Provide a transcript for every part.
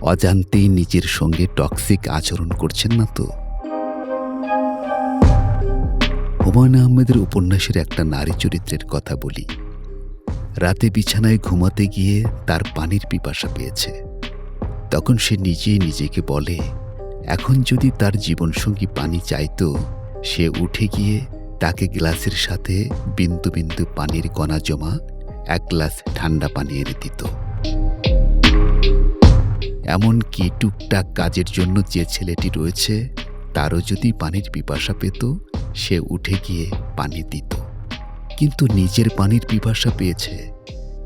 অজান্তেই নিজের সঙ্গে টক্সিক আচরণ করছেন না তো? হুমায়ুন আহমেদের উপন্যাসের একটা নারী চরিত্রের কথা বলি। রাতে বিছানায় ঘুমাতে গিয়ে তার পানির পিপাসা পেয়েছে। তখন সে নিজেই নিজেকে বলে, এখন যদি তার জীবনসঙ্গী পানি চাইতো, সে উঠে গিয়ে তাকে গ্লাসের সাথে বিন্দু বিন্দু পানির কণা জমা, এক গ্লাস ঠান্ডা পানি এনে দিত। এমন কি টুকটাক কাজের জন্য যে ছেলেটি রয়েছে, তারও যদি পানির পিপাসা পেত, সে উঠে গিয়ে পানি দিত। কিন্তু নিজের পানির পিপাসা পেয়েছে,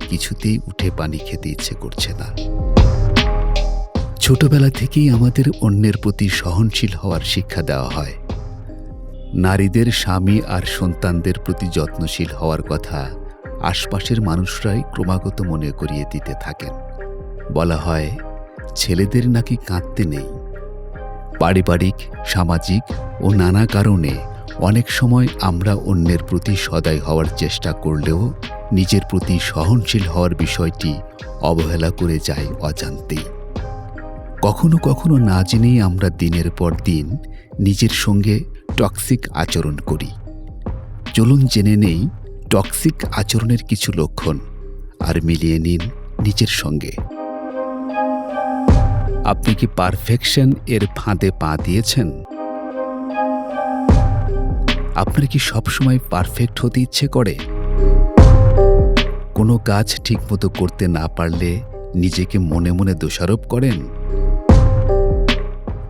কিছুতেই উঠে পানি খেতে ইচ্ছে করছে না। ছোটবেলা থেকেই আমাদের অন্যের প্রতি সহনশীল হওয়ার শিক্ষা দেওয়া হয় নারীদের স্বামী আর সন্তানদের প্রতি যত্নশীল হওয়ার কথা আশপাশের মানুষরাই ক্রমাগত মনে করিয়ে দিতে থাকেন। বলা হয়, ছেলেদের নাকি কাঁদতে নেই। পারিবারিক, সামাজিক ও নানা কারণে অনেক সময় আমরা অন্যের প্রতি সদয় হওয়ার চেষ্টা করলেও নিজের প্রতি সহনশীল হওয়ার বিষয়টি অবহেলা করে যাই অজান্তেই কখনো কখনো না জেনেই আমরা দিনের পর দিন নিজের সঙ্গে টক্সিক আচরণ করি। চলুন জেনে নেই টক্সিক আচরণের কিছু লক্ষণ, আর মিলিয়ে নিন নিজের সঙ্গে। আপনি কি পারফেকশন এর ফাঁদে পা দিয়েছেন? আপনার কি সবসময় পারফেক্ট হতে ইচ্ছে করে? কোনো কাজ ঠিকমতো করতে না পারলে নিজেকে মনে মনে দোষারোপ করেন?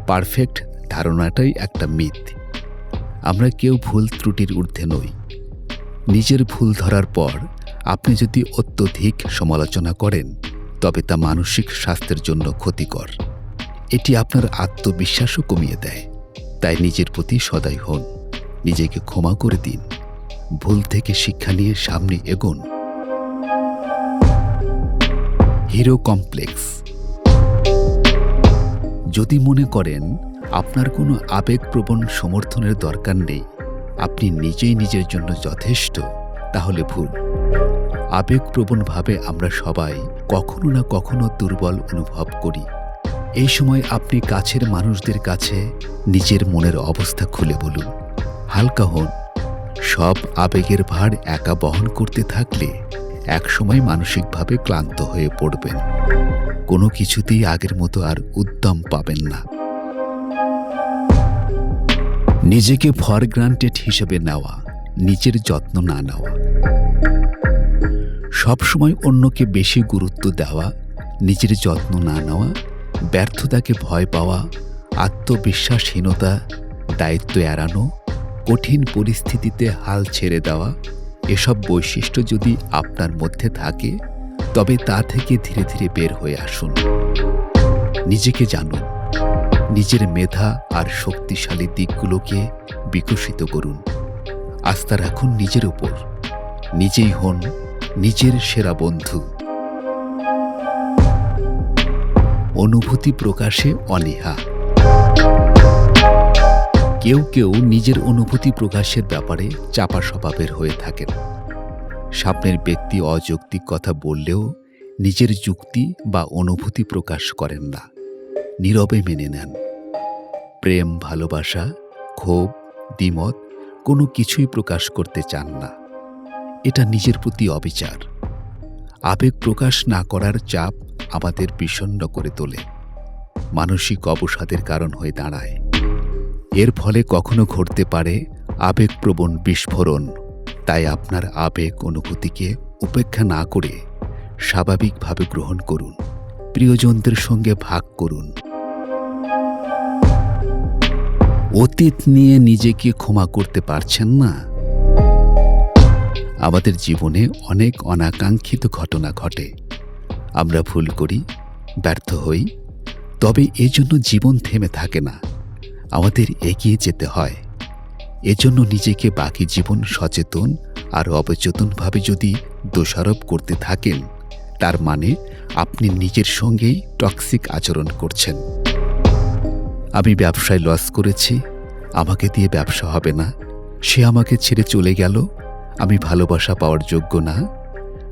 পারফেক্ট ধারণাটাই একটা মিথ। আমরা কেউ ভুল ত্রুটির ঊর্ধ্বে নই। নিজের ভুল ধরার পর আপনি যদি অত্যধিক সমালোচনা করেন, তবে তা মানসিক স্বাস্থ্যের জন্য ক্ষতিকর। এটি আপনার আত্মবিশ্বাসও কমিয়ে দেয়। তাই নিজের প্রতি সদয় হন। নিজেকে ক্ষমা করে দিন। ভুল থেকে শিক্ষা নিয়ে সামনে এগোন। Hero complex. যদি মনে করেন আপনার কোনো আবেগপ্রবণ সমর্থনের দরকার নেই। আপনি নিজেই নিজের জন্য যথেষ্ট, তাহলে ভুল। আবেগপ্রবণভাবে আমরা সবাই কখনো না কখনো দুর্বল অনুভব করি। এই সময় আপনি কাছের মানুষদের কাছে নিজের মনের অবস্থা খুলে বলুন। হালকা হন। সব আবেগের ভার একা বহন করতে থাকলে একসময় মানসিকভাবে ক্লান্ত হয়ে পড়বেন। কোনো কিছুতেই আগের মতো আর উদ্যম পাবেন না। নিজেকে ফর গ্রান্টেড হিসেবে নেওয়া, নিজের যত্ন না নেওয়া। সবসময় অন্যকে বেশি গুরুত্ব দেওয়া, নিজের যত্ন না নেওয়া, ব্যর্থতাকে ভয় পাওয়া, আত্মবিশ্বাসহীনতা, দায়িত্ব এড়ানো, কঠিন পরিস্থিতিতে হাল ছেড়ে দেওয়া, এসব বৈশিষ্ট্য যদি আপনার মধ্যে থাকে, তবে তা থেকে ধীরে ধীরে বের হয়ে আসুন। নিজেকে জানুন। নিজের মেধা আর শক্তিশালী দিকগুলোকে বিকশিত করুন। আস্থা রাখুন নিজের উপর। নিজেই হন নিজের সেরা বন্ধু। অনুভূতি প্রকাশে অনীহা। কেউ কেউ নিজের অনুভূতি প্রকাশের ব্যাপারে চাপা স্বভাবের হয়ে থাকেন। সামনের ব্যক্তি অযৌক্তিক কথা বললেও নিজের যুক্তি বা অনুভূতি প্রকাশ করেন না। নীরবে মেনে নেন। প্রেম, ভালোবাসা, ক্ষোভ, দ্বিমত কোনো কিছুই প্রকাশ করতে চান না। এটা নিজের প্রতি অবিচার। আবেগ প্রকাশ না করার চাপ আমাদের বিষণ্ণ করে তোলে। মানসিক অবসাদের কারণ হয়ে দাঁড়ায়। এর ফলে কখনো ঘটতে পারে আবেগপ্রবণ বিস্ফোরণ। তাই আপনার আবেগ অনুভূতিকে উপেক্ষা না করে স্বাভাবিকভাবে গ্রহণ করুন। প্রিয়জনদের সঙ্গে ভাগ করুন। অতীত নিয়ে নিজেকে ক্ষমা করতে পারছেন না। আমাদের জীবনে অনেক অনাকাঙ্ক্ষিত ঘটনা ঘটে। আমরা ভুল করি, ব্যর্থ হই, তবে এজন্য জীবন থেমে থাকে না। আমাদের এগিয়ে যেতে হয়। এজন্য নিজেকে বাকি জীবন সচেতন আর অবচেতনভাবে যদি দোষারোপ করতে থাকেন, তার মানে আপনি নিজের সঙ্গেই টক্সিক আচরণ করছেন। আমি ব্যবসায় লস করেছি, আমাকে দিয়ে ব্যবসা হবে না। সে আমাকে ছেড়ে চলে গেল, আমি ভালোবাসা পাওয়ার যোগ্য না,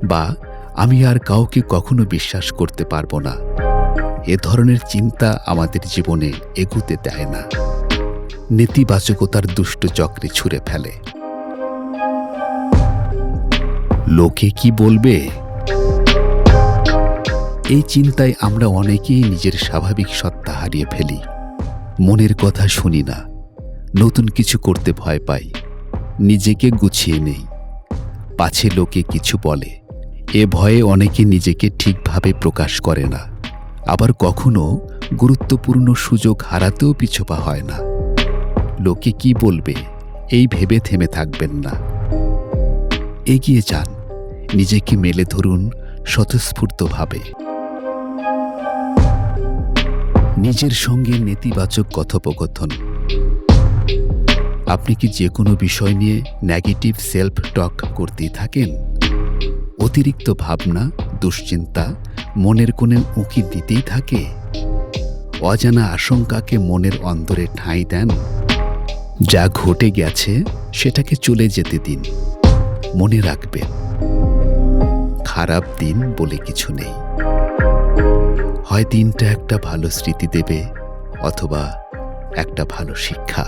বা আমি আর কাউকে কখনো বিশ্বাস করতে পারব না। এ ধরনের চিন্তা আমাদের জীবনে এগুতে দেয় না। নেতিবাচকতার দুষ্ট চক্রে ছুঁড়ে ফেলে। লোকে কি বলবে? এই চিন্তায় আমরা অনেকেই নিজের স্বাভাবিক সত্তা হারিয়ে ফেলি। মনের কথা শুনি না। নতুন কিছু করতে ভয় পাই। নিজেকে গুছিয়ে নেই। পাছে লোকে কিছু বলে। এ ভয়ে অনেকে নিজেকে ঠিকভাবে প্রকাশ করে না। আবার কখনো গুরুত্বপূর্ণ সুযোগ হারাতেও পিছপা হয় না। লোকে কি বলবে, এই ভেবে থেমে থাকবেন না। এগিয়ে যান। নিজেকে মেলে ধরুন স্বতঃস্ফূর্তভাবে। নিজের সঙ্গে নেতিবাচক কথোপকথন। আপনি কি যে কোনো বিষয় নিয়ে নেগেটিভ সেলফ টক করতেই থাকেন? অতিরিক্ত ভাবনা, দুশ্চিন্তা মনের কোণে উঁকি দিতেই থাকে। অজানা আশঙ্কাকে মনের অন্তরে ঠাঁই দেন। যা ঘটে গেছে, সেটাকে চলে যেতে দিন। মনে রাখবেন, খারাপ দিন বলে কিছু নেই। হয় দিনটা একটা ভালো স্মৃতি দেবে অথবা একটা ভালো শিক্ষা।